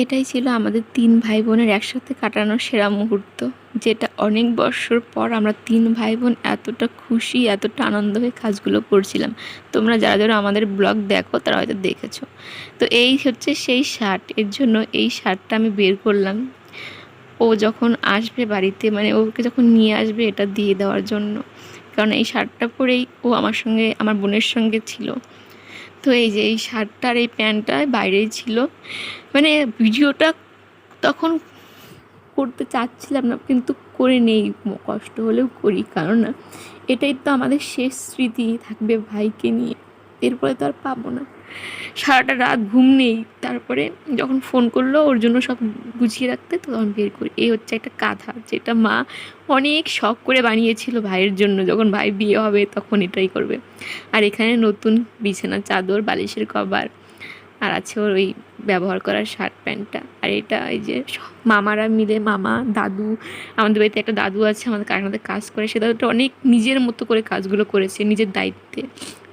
এটাই ছিল আমাদের তিন ভাই বোনের একসাথে কাটানোর সেরা মুহূর্ত, যেটা অনেক বছর পর আমরা তিন ভাই বোন এতটা খুশি, এতটা আনন্দ হয়ে কাজগুলো করছিলাম। তোমরা যারা যারা আমাদের ব্লগ দেখো, তারা হয়তো দেখেছ। তো এই হচ্ছে সেই শার্ট এর জন্য এই শার্টটা আমি বের করলাম। ও যখন আসবে বাড়িতে মানে ওকে যখন নিয়ে আসবে এটা দিয়ে দেওয়ার জন্য। কারণ এই শার্টটা পরেই ও আমার সঙ্গে, আমার বোনের সঙ্গে ছিল। তো এই যে এই শার্টটার এই প্যান্টটা বাইরে ছিল। মানে ভিডিওটা তখন করতে চাচ্ছিলাম না, কিন্তু করে নেই কষ্ট হলেও করি, কারণ এটাই তো আমাদের শেষ স্মৃতি থাকবে ভাইকে নিয়ে। এরপরে তো আর পাবো না। সারাটা রাত ঘুম নেই। তারপরে যখন ফোন করল, ওর জন্য সব গুছিয়ে রাখতে তো তখন বের করি। এই হচ্ছে একটা কাঁথা, যেটা মা অনেক শখ করে বানিয়েছিল ভাইয়ের জন্য। যখন ভাই বিয়ে হবে, তখন এটাই করবে। আর এখানে নতুন বিছানা, চাদর, বালিশের কভার, আর আছে ওর ওই ব্যবহার করার শার্ট প্যান্টটা। আর এটা এই যে মামারা মিলে, মামা, দাদু, আমাদের বাড়িতে একটা দাদু আছে, আমাদের কারখানাতে কাজ করে, সে দাদুটা অনেক নিজের মতো করে কাজগুলো করেছে, নিজের দায়িত্বে।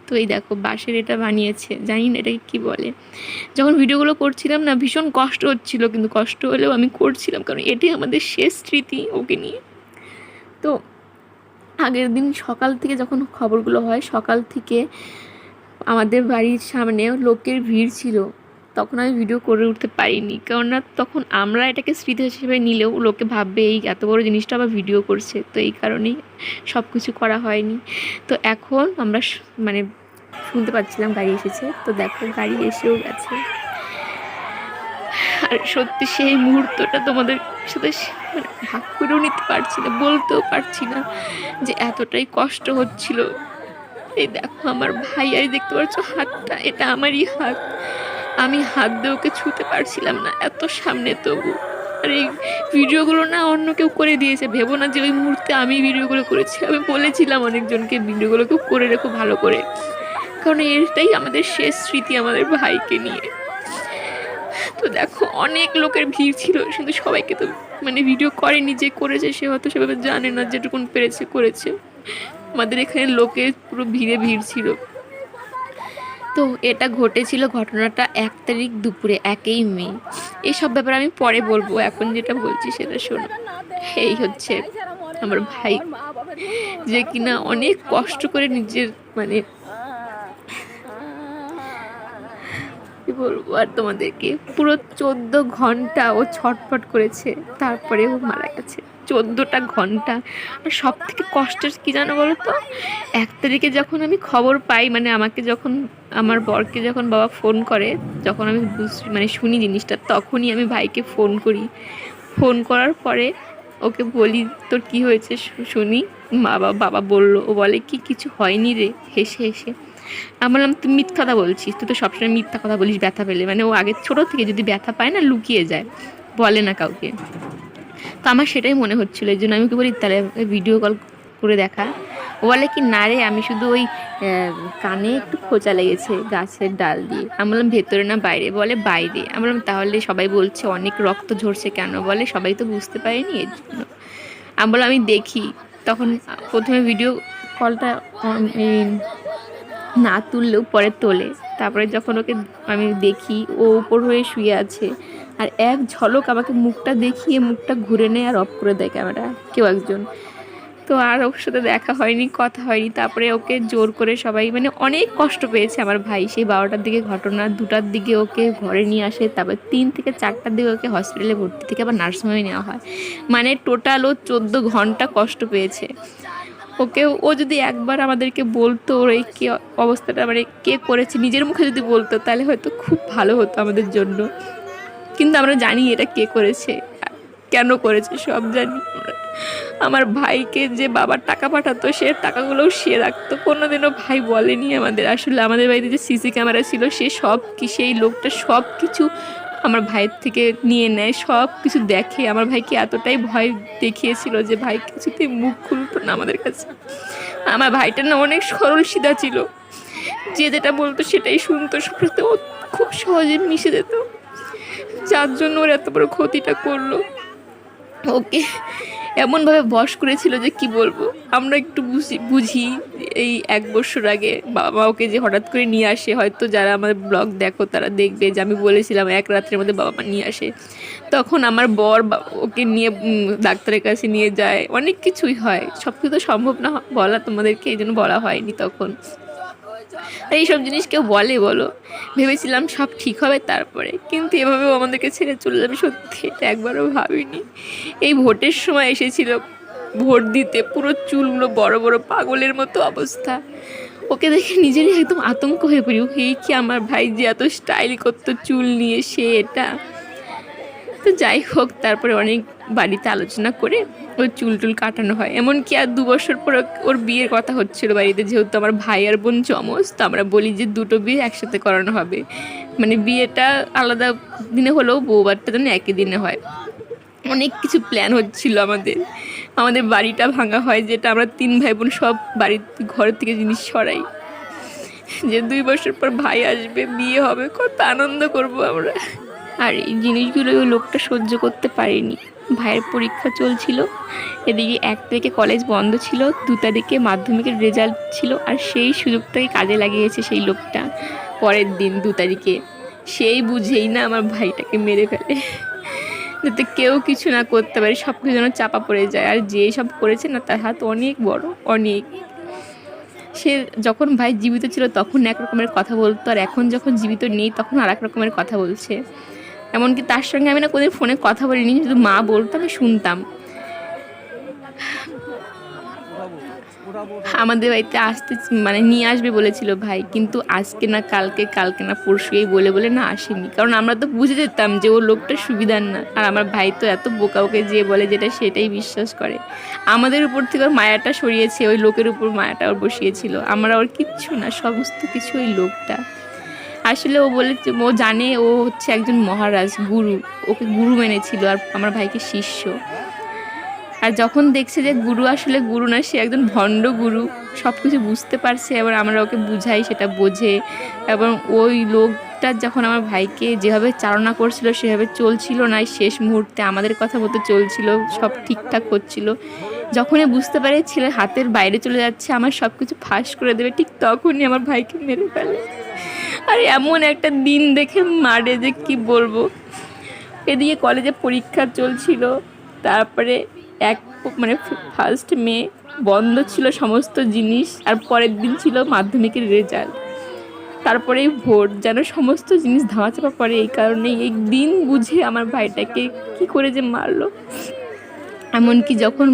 তো এই দেখো, বাঁশের এটা বানিয়েছে। জানি না এটাকে কী বলে। যখন ভিডিওগুলো করছিলাম না, ভীষণ কষ্ট হচ্ছিল, কিন্তু কষ্ট হলেও আমি করছিলাম, কারণ এটাই আমাদের শেষ স্মৃতি ওকে নিয়ে। তো আগের দিন সকাল থেকে যখন খবরগুলো হয়, সকাল থেকে আমাদের বাড়ির সামনে লোকের ভিড় ছিল। তখন আমি ভিডিও করে উঠতে পারিনি। কেননা তখন আমরা এটাকে স্মৃতি হিসেবে নিলেও লোকে ভাববে, এই এত বড় জিনিসটা আবার ভিডিও করছে। তো এই কারণেই সব কিছু করা হয়নি। তো এখন আমরা মানে শুনতে পাচ্ছিলাম গাড়ি এসেছে। তো দেখো, গাড়ি এসেও গেছে। আর সত্যি সেই মুহূর্তটা তোমাদের সাথে মানে ভাগ করেও নিতে পারছি না, বলতেও পারছি না যে এতটাই কষ্ট হচ্ছিল। এই দেখো, আমার ভাই, আর দেখতে পাচ্ছ হাতটা, এটা আমারই হাত। আমি হাত দিয়ে ওকে ছুতে পারছিলাম না, এত সামনে তবু। আর এই ভিডিওগুলো না অন্য কেউ করে দিয়েছে, ভেবো না যে ওই মুহূর্তে আমি ভিডিওগুলো করেছি। আমি বলেছিলাম অনেকজনকে, ভিডিওগুলো কেউ করে রেখো ভালো করে। কারণ এটাই আমাদের শেষ স্মৃতি আমাদের ভাইকে নিয়ে। তো দেখো, অনেক লোকের ভিড় ছিল, কিন্তু সবাইকে তো মানে ভিডিও করেনি যে করেছে, সে হয়তো সেভাবে জানে না যেটুকুন পেরেছে, করেছে। আমাদের এখানে লোকের পুরো ভিড়ে ভিড় ছিল। তো এটা ঘটেছিল ঘটনাটা এক তারিখ দুপুরে, একই মে। এইসব ব্যাপারে আমি পরে বলব, এখন যেটা বলছি সেটা শোনো। এই হচ্ছে আমার ভাই, যে কিনা অনেক কষ্ট করে নিজের মানে কি বলব আর তোমাদেরকে, পুরো চোদ্দ ঘণ্টা ও ছটফট করেছে, তারপরে ও মারা গেছে। চোদ্দোটা ঘণ্টা। আর সব থেকে কষ্টের কী জানো বলো তো এক তারিখে যখন আমি খবর পাই মানে আমাকে যখন, আমার বরকে যখন বাবা ফোন করে, যখন আমি মানে শুনি জিনিসটা, তখনই আমি ভাইকে ফোন করি। ফোন করার পরে ওকে বলি, তোর কি হয়েছে? শুনি। বাবা বাবা বলল, ও বলে কি কিছু হয়নি রে? হেসে হেসে। আমি বললাম, তুই মিথ্যা কথা বলছিস, তুই তো সবসময় মিথ্যা কথা বলিস ব্যথা পেলে। মানে ও আগে ছোটো থেকে যদি ব্যথা পায় না, লুকিয়ে যায়। বলে না কাউকে। তো আমার সেটাই মনে হচ্ছিল, এই জন্য আমি কি বলি, তাহলে ভিডিও কল করে দেখা। ও বলে কি, না রে, আমি শুধু ওই কানে একটু খোঁচা লেগেছে গাছের ডাল দিয়ে। আমি বললাম, ভেতরে না, বাইরে? বলে, বাইরে। আমি বললাম, তাহলে সবাই বলছে, অনেক রক্ত ঝরছে কেন? বলে, সবাই তো বুঝতে পারেনি এর জন্য। আমি বললাম, আমি দেখি। তখন প্রথমে ভিডিও কলটা না তুললেও পরে তোলে। তারপরে যখন ওকে আমি দেখি, ও উপর হয়ে শুয়ে আছে। আর এক ঝলক আমাকে মুখটা দেখিয়ে মুখটা ঘুরে নেয় আর অফ করে দেয় ক্যামেরা। কেউ একজন। তো আর ওর সাথে দেখা হয়নি, কথা হয়নি। তারপরে ওকে জোর করে সবাই মানে অনেক কষ্ট পেয়েছে আমার ভাই। সেই বারোটার দিকে ঘটনা, দুটার দিকে ওকে ঘরে নিয়ে আসে। তারপর তিন থেকে চারটার দিকে ওকে হসপিটালে ভর্তি থেকে আবার নার্সিংহোমে নেওয়া হয়। মানে টোটাল ও চোদ্দ ঘণ্টা কষ্ট পেয়েছে। ওকে, ও যদি একবার আমাদেরকে বলতো ওর এই কে অবস্থাটা মানে কে করেছে, নিজের মুখে যদি বলতো, তাহলে হয়তো খুব ভালো হতো আমাদের জন্য। কিন্তু আমরা জানি এটা কে করেছে, কেন করেছে, সব জানি আমার। ভাইকে যে বাবার টাকা পাঠাতো, সে টাকাগুলোও সে রাখতো। কোনোদিনও ভাই বলেনি আমাদের। আসলে আমাদের বাড়িতে যে সিসি ক্যামেরা ছিল, সে সব কি সেই লোকটা সব কিছু আমার ভাইয়ের থেকে নিয়ে নেয়, সব কিছু দেখে। আমার ভাইকে এতটাই ভয় দেখিয়েছিল যে, ভাই, কিছুতেই মুখ খুলতো না আমাদের কাছে। আমার ভাইটা না অনেক সরল সিধা ছিল। যে যেটা বলতো সেটাই শুনতো। ও খুব সহজে মিশে যেত। যার জন্য ওর এত বড় ক্ষতিটা করল। ওকে এমনভাবে বস করেছিল যে কি বলব? আমরা একটু বুঝি বুঝি এই এক বছর আগে বাবা ওকে যে হঠাৎ করে নিয়ে আসে, হয়তো যারা আমার ব্লগ দেখো তারা দেখবে যে আমি বলেছিলাম এক রাত্রের মধ্যে বাবা মা নিয়ে আসে। তখন আমার বর ওকে নিয়ে ডাক্তারের কাছে নিয়ে যায়। অনেক কিছুই হয়। সব কিছু তো সম্ভব না বলা তোমাদেরকে, এই জন্য বলা হয়নি তখন। আর এইসব জিনিস কেউ বলে, বলো। ভেবেছিলাম সব ঠিক হবে তারপরে, কিন্তু এভাবেও আমাদেরকে ছেড়ে চলে যাবে, সত্যি, এটা একবারও ভাবিনি। এই ভোটের সময় এসেছিল, ভোট দিতে পুরো চুলগুলো বড় বড় পাগলের মতো অবস্থা। ওকে দেখে নিজেরই একদম আতঙ্ক হয়ে পড়ি এই কি আমার ভাই যে এত স্টাইল করতো চুল নিয়ে, সে এটা? তো যাই হোক, তারপরে অনেক বাড়িতে আলোচনা করে ওর চুল টুল কাটানো হয়। এমনকি আর দু বছর পর ওর- বিয়ের কথা হচ্ছিল বাড়িতে। যেহেতু আমার ভাই আর বোন চমস তো আমরা বলি যে দুটো বিয়ে একসাথে করানো হবে। মানে বিয়েটা আলাদা দিনে হলেও বউবারটা যেন একই দিনে হয়। অনেক কিছু প্ল্যান হচ্ছিল আমাদের। আমাদের বাড়িটা ভাঙা হয় যেটা আমরা তিন ভাই বোন সব বাড়ির ঘর থেকে জিনিস সরাই। যে দুই বছর পর ভাই আসবে, বিয়ে হবে, কত আনন্দ করব আমরা। আর এই জিনিসগুলো লোকটা সহ্য করতে পারেনি। ভাইয়ের পরীক্ষা চলছিল। এদিকে এক তারিখে কলেজ বন্ধ ছিল দু তারিখে মাধ্যমিকের রেজাল্ট ছিল, আর সেই সুযোগটাকে কাজে লাগিয়েছে সেই লোকটা পরের দিন দু তারিখে। সেই বুঝেই না আমার ভাইটাকে মেরে ফেলে। যাতে কেউ কিছু না করতে পারে সব কিছু যেন চাপা পড়ে যায়। আর যে সব করেছে না, তার হাত অনেক বড়, অনেক। সে যখন ভাই জীবিত ছিল, তখন এক রকমের কথা বলতো, আর এখন যখন জীবিত নেই, তখন আর এক রকমের কথা বলছে। এমনকি তার সঙ্গে আমি না কোনোদিন ফোনে কথা বলিনি, শুধু মা বলতো, আমি শুনতাম। আমাদের বাড়িতে আসতে মানে নিয়ে আসবে বলেছিল ভাই, কিন্তু আজকে না, কালকে কালকে না, পরশু এই বলে বলে না আসেনি। কারণ আমরা তো বুঝে যেতাম যে ও লোকটা সুবিধার না, আর আমার ভাই তো এত বোকা ওকে যে বলে যেটা সেটাই বিশ্বাস করে। আমাদের উপর থেকে ওর মায়াটা সরিয়েছে, ওই লোকের উপর মায়াটা ওর বসিয়েছিল। আমরা ওর কিচ্ছু না, সমস্ত কিছু ওই লোকটা। আসলে ও বলেছে, ও জানে ও হচ্ছে একজন মহারাজ, গুরু। ওকে গুরু মেনেছিল আর আমার ভাইকে শিষ্য। আর যখন দেখছে যে গুরু আসলে গুরু না, সে একজন ভণ্ড গুরু সব কিছু বুঝতে পারছে, এবার আমরা ওকে বুঝাই, সেটা বোঝে। এবং ওই লোকটা যখন আমার ভাইকে যেভাবে চালনা করছিল, সেভাবে চলছিল না শেষ মুহূর্তে আমাদের কথা মতো চলছিল, সব ঠিকঠাক হচ্ছিল। যখনই বুঝতে পারে ছেলে হাতের বাইরে চলে যাচ্ছে, আমার সব কিছু ফাঁস করে দেবে, ঠিক তখনই আমার ভাইকে মেরে ফেলে। আর এমন একটা দিন দেখে মারে যে কি বলব। এদিকে কলেজে পরীক্ষা চলছিল, তারপরে এক মানে ফার্স্ট মে বন্ধ ছিল সমস্ত জিনিস, আর পরের দিন ছিল মাধ্যমিকের রেজাল্ট তারপরে ভোট যেন সমস্ত জিনিস ধামাচাপা পড়ে, এই কারণে এই দিন বুঝে আমার ভাইটাকে কি করে যে মারলো। এমনকি যখন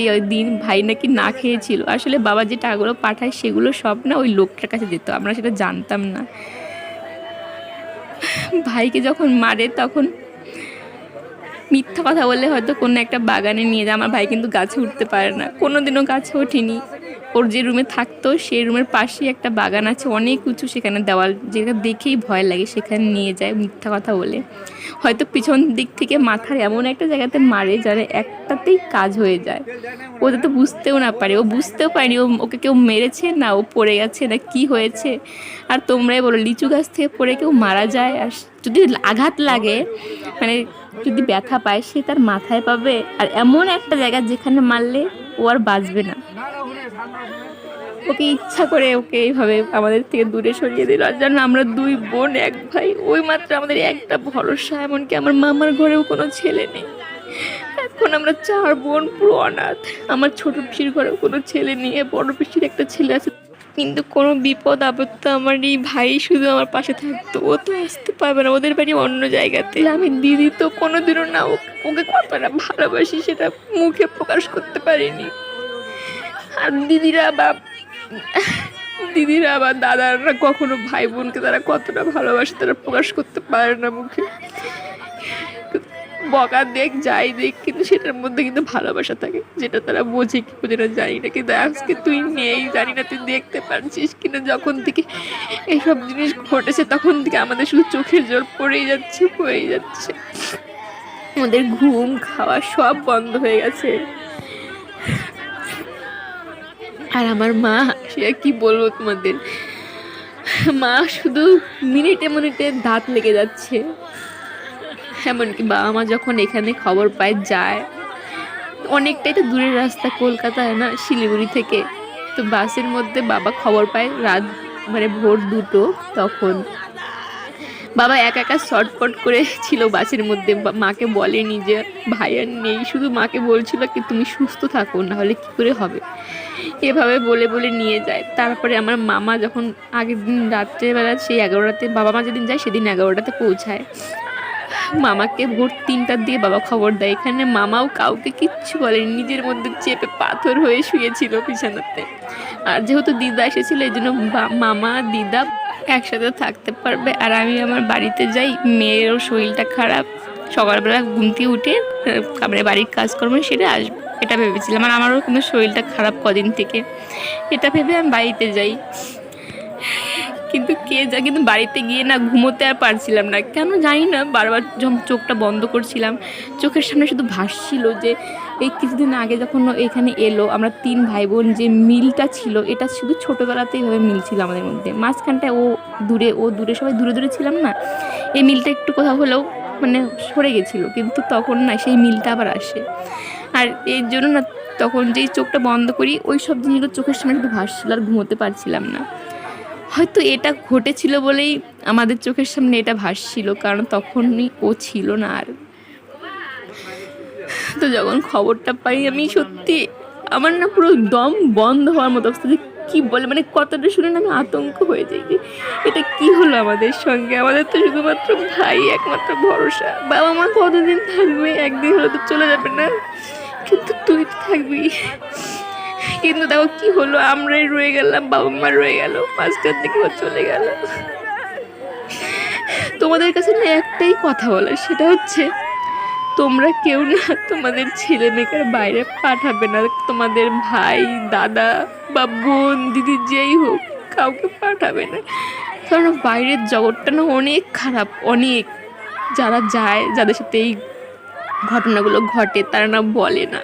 এই দিন ভাই নাকি না খেয়েছিল, আসলে বাবা যে টাকাগুলো পাঠায় সেগুলো সব না ওই লোকটার কাছে যেত, আমরা সেটা জানতাম না। ভাইকে যখন মারে তখন মিথ্যা কথা বললে হয়তো কোনো একটা বাগানে নিয়ে যায়, আমার ভাই কিন্তু গাছে উঠতে পারে না কোনো দিনও গাছে ওঠেনি। ওর যে রুমে থাকতো, সেই রুমের পাশেই একটা বাগান আছে, অনেক উঁচু সেখানে দেওয়াল, যেটা দেখেই ভয় লাগে সেখানে নিয়ে যায় মিথ্যা কথা বলে। হয়তো পিছন দিক থেকে মাথার এমন একটা জায়গাতে মারে যারা একটাতেই কাজ হয়ে যায়। ও তো বুঝতেও না পারে, ও বুঝতেও পারেনি, ও ওকে কেউ মেরেছে না, ও পড়ে গেছে না কি হয়েছে। আর তোমরাই বলো, লিচু গাছ থেকে পড়ে কেউ মারা যায়? আর যদি আঘাত লাগে মানে যদি ব্যথা পায়, সে তার মাথায় পাবে? আর এমন একটা জায়গা যেখানে মারলে ও আর বাঁচবে না। ওকে ইচ্ছা করে ওকে এইভাবে আমাদের থেকে দূরে সরিয়ে দিল। আর জানো, আমরা দুই বোন, এক ভাই, ওই মাত্র আমাদের একটা ভরসা, এমনকি আমার মামার ঘরেও কোনো ছেলে নেই। এখন আমরা চার বোন, পুরো অনাথ। আমার ছোট পিসির ঘরেও কোনো ছেলে নেই, বড় পিসির একটা ছেলে আছে কিন্তু কোনো বিপদ আপদ তো আমার এই ভাই শুধু আমার পাশে থাকতো। ও তো আসতে পারবে না। ওদের বাড়ি অন্য জায়গাতে। আমি দিদি তো কোনোদিনও না ওকে কতটা ভালোবাসি সেটা মুখে প্রকাশ করতে পারিনি। আর দিদিরা বা দিদিরা বা দাদারা কখনো ভাই বোনকে তারা কতটা ভালোবাসে তারা প্রকাশ করতে পারে না মুখে। বকা দেখ, যাই দেখ, কিন্তু সেটার মধ্যে কিন্তু ভালোবাসা থাকে, যেটা তারা বোঝে কি বোঝে না জানি না। কিন্তু আজকে তুই নেই, জানি না তুই দেখতে পারছিস কিনা। যখন থেকে এইসব জিনিস ঘটেছে, তখন থেকে আমাদের শুধু চোখের জল পড়েই যাচ্ছে পড়েই যাচ্ছে। আমাদের ঘুম, খাওয়া সব বন্ধ হয়ে গেছে। আর আমার মা, সে কি বলব তোমাদের? মা শুধু মিনিটে মিনিটে দাঁত লেগে যাচ্ছে। এমনকি বাবা মা যখন এখানে খবর পায়, যায়। অনেকটাই তো দূরের রাস্তা কলকাতায় না, শিলিগুড়ি থেকে। তো বাসের মধ্যে বাবা খবর পায় রাত মানে ভোর দুটো তখন। বাবা একা একা শর্টপট করে ছিল বাসের মধ্যে। মাকে বলেনি যে, ভাই আর নেই। শুধু মাকে বলছিল কি, তুমি সুস্থ থাকো না হলে কী করে হবে? এভাবে বলে বলে নিয়ে যায়। তারপরে আমার মামা যখন আগের দিন রাত্রেবেলা সেই এগারোটাতে বাবা মা যেদিন যায়, সেদিন এগারোটাতে পৌঁছায়। মামাকে ভোর তিনটার দিয়ে বাবা খবর দেয়। এখানে মামাও কাউকে কিচ্ছু বলেনি নিজের মধ্যে চেপে পাথর হয়ে শুয়েছিল বিছানাতে। আর যেহেতু দিদা এসেছিল এই জন্য মামা দিদা একসাথে থাকতে পারবে। আর আমি আমার বাড়িতে যাই মেয়েরও শরীরটা খারাপ। সকালবেলা ঘুম থেকে উঠে আহ, মানে বাড়ির কাজকর্ম সেরে আসব এটা ভেবেছিলাম। আর আমারও কিন্তু শরীরটা খারাপ কদিন থেকে। এটা ভেবে আমি বাড়িতে যাই। কিন্তু কে যা কিন্তু বাড়িতে গিয়ে না ঘুমোতে আর পারছিলাম না। কেন জানি না, বারবার যখন চোখটা বন্ধ করছিলাম, চোখের সামনে শুধু ভাসছিল যে, এই কিছুদিন আগে যখন এখানে এলো, আমরা তিন ভাই বোন যে মিলটা ছিল, এটা শুধু ছোটোবেলাতেই ভাবে মিল ছিল আমাদের মধ্যে। মাঝখানটায় ও দূরে ও দূরে, সবাই দূরে দূরে ছিলাম না, এই মিলটা একটু কোথাও হলেও মানে সরে গেছিল, কিন্তু তখন না সেই মিলটা আবার আসে। আর এর জন্য না তখন যেই চোখটা বন্ধ করি, ওই সব জিনিসগুলো চোখের সামনে শুধু ভাসছিল আর ঘুমোতে পারছিলাম না। হয়তো এটা ঘটেছিল বলেই আমাদের চোখের সামনে এটা ভাসছিল, কারণ তখনই ও ছিল না আর। তো যখন খবরটা পাই আমি সত্যি আমার না পুরো দম বন্ধ হওয়ার মতো অবস্থা যে কী বলে মানে কতটা শুনে না আমি আতঙ্ক হয়ে যাই যে এটা কি হলো আমাদের সঙ্গে? আমাদের তো শুধুমাত্র ভাই একমাত্র ভরসা। বাবা মা কতদিন থাকবে? একদিন হলে তো চলে যাবে না। কিন্তু তুই তো থাকবি। কিন্তু দেখো কি হলো? আমরাই রয়ে গেলাম, বাবা মা রয়ে গেল, মাঝখান থেকে চলে গেল। তোমাদের কাছে না একটাই কথা বলার, সেটা হচ্ছে তোমরা কেউ না তোমাদের ছেলে মেয়েকে বাইরে পাঠাবে না। তোমাদের ভাই, দাদা বা বোন, দিদি যেই হোক, কাউকে পাঠাবে না। কারণ বাইরের জগৎটা না অনেক খারাপ, অনেক। যারা যায়, যাদের সাথে এই ঘটনাগুলো ঘটে, তারা না বলে না।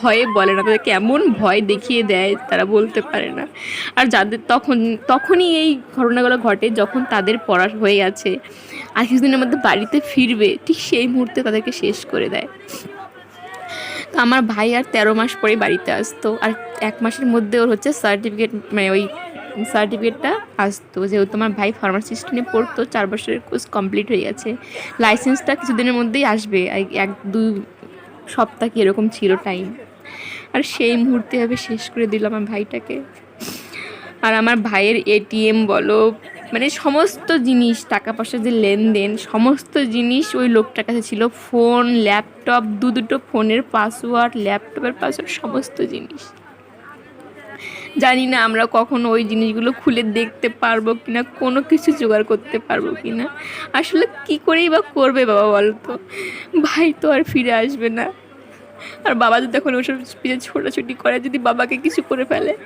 ভয়ে বলে না, তাদেরকে এমন ভয় দেখিয়ে দেয় তারা বলতে পারে না। আর যাদের তখন, তখনই এই ঘটনাগুলো ঘটে যখন তাদের পড়া হয়ে গেছে আর কিছুদিনের মধ্যে বাড়িতে ফিরবে, ঠিক সেই মুহূর্তে তাদেরকে শেষ করে দেয়। তো আমার ভাই আর তেরো মাস পরে বাড়িতে আসতো আর এক মাসের মধ্যে ওর হচ্ছে সার্টিফিকেট মানে ওই সার্টিফিকেটটা আসতো। যেহেতু আমার ভাই ফার্মাসিস্ট নিয়ে পড়তো, চার বছরের কোর্স কমপ্লিট হয়ে গেছে। লাইসেন্সটা কিছুদিনের মধ্যেই আসবে এক, দুই সপ্তাহ কি এরকম ছিল টাইম আর সেই মুহূর্তে ভাবে শেষ করে দিল আমার ভাইটাকে। আর আমার ভাইয়ের এটিএম বলো মানে সমস্ত জিনিস টাকা পয়সার যে লেনদেন, সমস্ত জিনিস ওই লোকটার কাছে ছিল। ফোন, ল্যাপটপ, দু দুটো ফোনের পাসওয়ার্ড ল্যাপটপের পাসওয়ার্ড সমস্ত জিনিস। জানি না আমরা কখনো ওই জিনিসগুলো খুলে দেখতে পারব কিনা, কোনো কিছু জোগাড় করতে পারব কিনা। আসলে কি করেই বা করবে বাবা বলো তো ভাই তো আর ফিরে আসবে না। আর বাবা যদি এখন ওসব পিছিয়ে ছোটাছুটি করে, যদি বাবাকে কিছু করে ফেলে,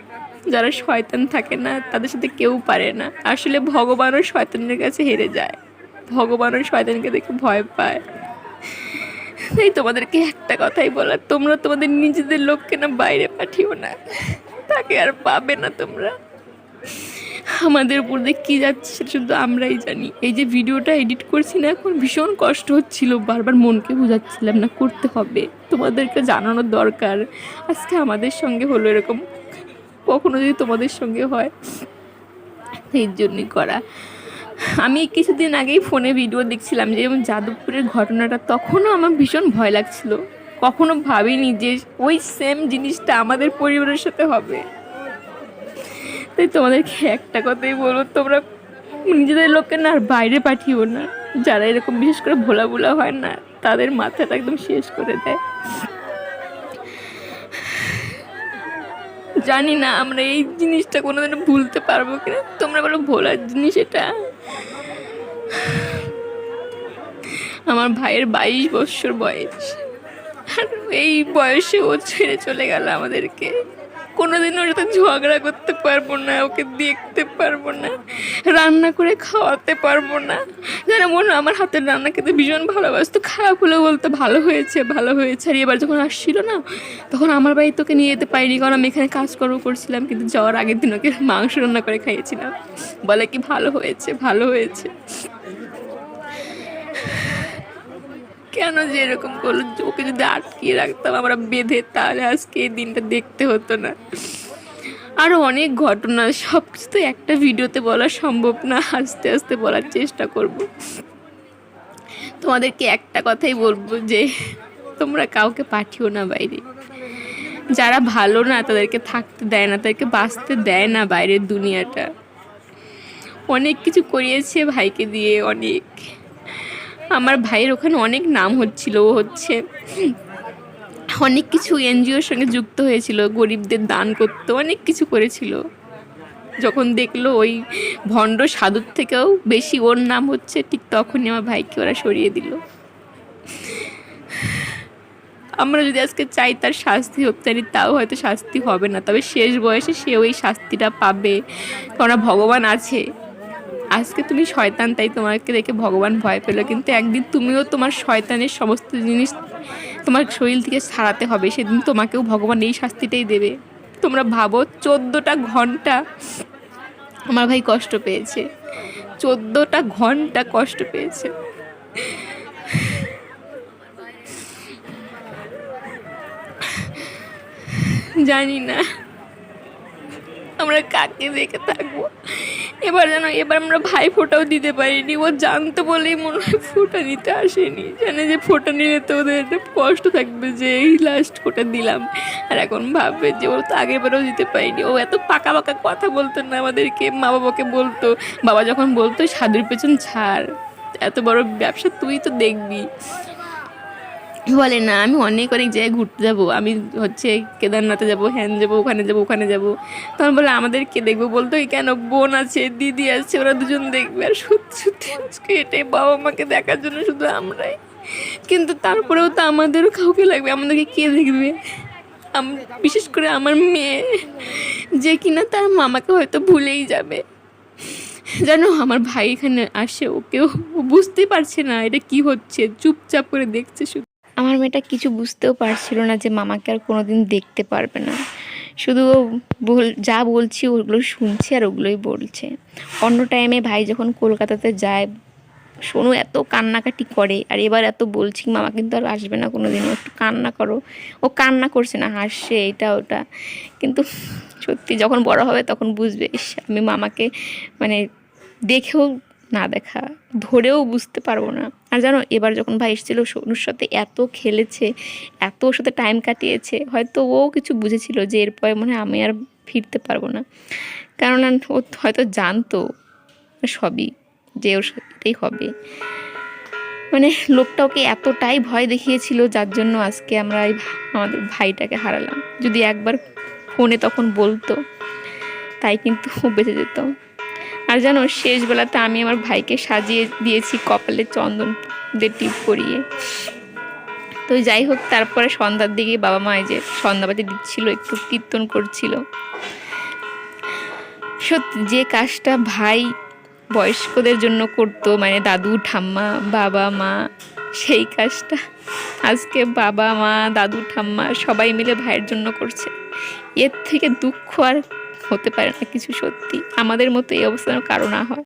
যারা শয়তান থাকে না, তাদের সাথে কেউ পারে না। আসলে ভগবানও শয়তানের কাছে হেরে যায়। ভগবানও শয়তানকে দেখে ভয় পায়। তাই তোমাদেরকে একটা কথাই বলার, তোমরা তোমাদের নিজেদের লোককে না বাইরে পাঠিও না। তাকে আর পাবে না তোমরা। আমাদের উপর দিয়ে কী যাচ্ছে সেটা শুধু আমরাই জানি। এই যে ভিডিওটা এডিট করছি না, এখন ভীষণ কষ্ট হচ্ছিল। বারবার মনকে বোঝাচ্ছিলাম না, করতে হবে। তোমাদেরকে জানানোর দরকার। আজকে আমাদের সঙ্গে হলো এরকম। কখনো যদি তোমাদের সঙ্গে হয় এই জন্যই করা। আমি কিছুদিন আগেই ফোনে ভিডিও দেখছিলাম যে, যেমন যাদবপুরের ঘটনাটা, তখনও আমার ভীষণ ভয় লাগছিল। কখনো ভাবিনি যে ওই সেম জিনিসটা আমাদের পরিবারের সাথে হবে। তাই তোমাদেরকে একটা কথাই বলব, তোমরা নিজেদের লোককে না আর বাইরে পাঠিও না। যারা এরকম বিশেষ করে ভোলা ভোলা হয় না, তাদের মাথাটা একদম শেষ করে দেয়। জানি না আমরা এই জিনিসটা কোনোদিনও ভুলতে পারব কিনা, তোমরা বলো ভোলার জিনিস এটা? আমার ভাইয়ের বাইশ বছর বয়স। আর এই বয়সে ও ছেড়ে চলে গেল আমাদেরকে। কোনোদিন ওর সাথে ঝগড়া করতে পারব না, ওকে দেখতে পারব না, রান্না করে খাওয়াতে পারব না। যেন মনে আমার হাতের রান্না খেতে ভীষণ ভালোবাসতো, খারাপ হলেও বলতো, ভালো হয়েছে ভালো হয়েছে। আর এবার যখন আসছিল না, তখন আমার বাড়ি তোকে নিয়ে যেতে পারিনি, কারণ আমি এখানে কাজকর্ম করছিলাম, কিন্তু যাওয়ার আগের দিন ওকে মাংস রান্না করে খাইয়েছিলাম। বলে কি, ভালো হয়েছে ভালো হয়েছে। কেন যে এরকম করল? ওকে যদি আটকিয়ে রাখতাম, আমরা বেঁধে, তাহলে আজকে এই দিনটা দেখতে হতো না। আরও অনেক ঘটনা সব কিছু তো একটা ভিডিওতে বলা সম্ভব না, আস্তে আস্তে বলার চেষ্টা করব। তোমাদেরকে একটা কথাই বলব যে, তোমরা কাউকে পাঠিও না বাইরে। যারা ভালো না, তাদেরকে থাকতে দেয় না, তাদেরকে বাঁচতে দেয় না বাইরের দুনিয়াটা। অনেক কিছু করিয়েছে ভাইকে দিয়ে, অনেক। আমার ভাইয়ের ওখানে অনেক নাম হচ্ছিল, ও হচ্ছে অনেক কিছু এনজিওর সঙ্গে যুক্ত হয়েছিল, গরিবদের দান করতো, অনেক কিছু করেছিল। যখন দেখল ওই ভণ্ড সাধুর থেকেও বেশি ওর নাম হচ্ছে, ঠিক তখনই আমার ভাইকে ওরা সরিয়ে দিল। আমরা যদি আজকে চাই তার শাস্তি হোক জানি তাও হয়তো শাস্তি হবে না, তবে শেষ বয়সে সে ওই শাস্তিটা পাবে। কেননা ভগবান আছে। আজকে তুমি শয়তান, তাই তোমাকে দেখে ভগবান ভয় পেল। কিন্তু একদিন তুমিও তোমার শয়তানের সমস্ত জিনিস তোমার শরীর থেকে ছাড়াতে হবে। সেদিন তোমাকেও ভগবান এই শাস্তিটাই দেবে। তোমরা ভাবো, চোদ্দোটা ঘণ্টা আমার ভাই কষ্ট পেয়েছে। চোদ্দোটা ঘণ্টা কষ্ট পেয়েছে। জানি না। আমরা কাকে দেখে থাকব? এবার যেন, এবার আমরা ভাই ফোটাও দিতে পারিনি। ও জানতো বলেই মনে হয় ফোটা নিতে আসেনি। জানে যে ফোটা নিলে তো ওদের একটা কষ্ট থাকবে যে এই লাস্ট ফোটা দিলাম। আর এখন ভাববে যে ও তো আগেবারও দিতে পারিনি। ও এত পাকা পাকা কথা বলতো না আমাদেরকে। মা বাবাকে বলতো। বাবা যখন বলতো, সাধুর পেছন ছাড়। এত বড় ব্যবসা তুই তো দেখবি। বলে না? আমি অনেক অনেক জায়গায় ঘুরতে যাব। আমি হচ্ছে কেদারনাথে যাব হ্যান যাব, ওখানে যাব ওখানে যাব। তখন বলে আমাদের কে দেখব। বলতো, "এই কেন বোন আছে, দিদি আছে, ওরা দুজন দেখবে। আর সত্যি সত্যি, আজকে এটাই বাবা মাকে দেখার জন্য শুধু আমরাই। কিন্তু তারপরেও তো আমাদেরও কাউকে লাগবে, আমাদেরকে কে দেখবে? বিশেষ করে আমার মেয়ে, যে কিনা তার মামাকে হয়তো ভুলেই যাবে। জানো আমার ভাই এখানে আসে, ওকেও ও বুঝতেই পারছে না, এটা কি হচ্ছে? চুপচাপ করে দেখছে শুধু। আমার মেয়েটা কিছু বুঝতেও পারছিল না যে মামাকে আর কোনোদিন দেখতে পারবে না। শুধু ও বল, যা বলছি ওগুলো শুনছে আর ওগুলোই বলছে। অন্য টাইমে ভাই যখন কলকাতাতে যায়, সোনু এত কান্নাকাটি করে, আর এবার এত বলছি মামা কিন্তু আর আসবে না কোনো দিনও একটু কান্না করো। ও কান্না করছে না, হাসছে, এটা, ওটা। কিন্তু সত্যি যখন বড় হবে তখন বুঝবে আমি মামাকে মানে দেখেও না দেখা, ধরেও বুঝতে পারব না। আর জানো, এবার যখন ভাই এসেছিল সোনুর সাথে এত খেলেছে, এত ওর সাথে টাইম কাটিয়েছে, হয়তো ও কিছু বুঝেছিল যে এরপরে মনে হয় আমি আর ফিরতে পারব না। কারণ ও হয়তো জানতো সবই যে ওর সাথেই হবে। মানে লোকটা ওকে এতটাই ভয় দেখিয়েছিল, যার জন্য আজকে আমরা এই আমাদের ভাইটাকে হারালাম। যদি একবার ফোনে তখন বলতো, তাই কিন্তু বেঁচে যেত। আর জানো, শেষবেলাতে আমি আমার ভাইকে সাজিয়ে দিয়েছি কপালে চন্দন দিয়ে টিপ পরিয়ে। তো যাই হোক, তারপরে সন্ধ্যার দিকে বাবা মা যে সন্ধ্যাবাতি দিচ্ছিল, একটু কীর্তন করছিল। সত্যি, যে কাজটা ভাই বয়স্কদের জন্য করতো মানে দাদু, ঠাম্মা, বাবা, মা, সেই কাজটা আজকে বাবা মা, দাদু, ঠাম্মা সবাই মিলে ভাইয়ের জন্য করছে। এর থেকে দুঃখ আর হতে পারে না কিছু সত্যি। আমাদের মতো এই অবস্থা কারও না হয়।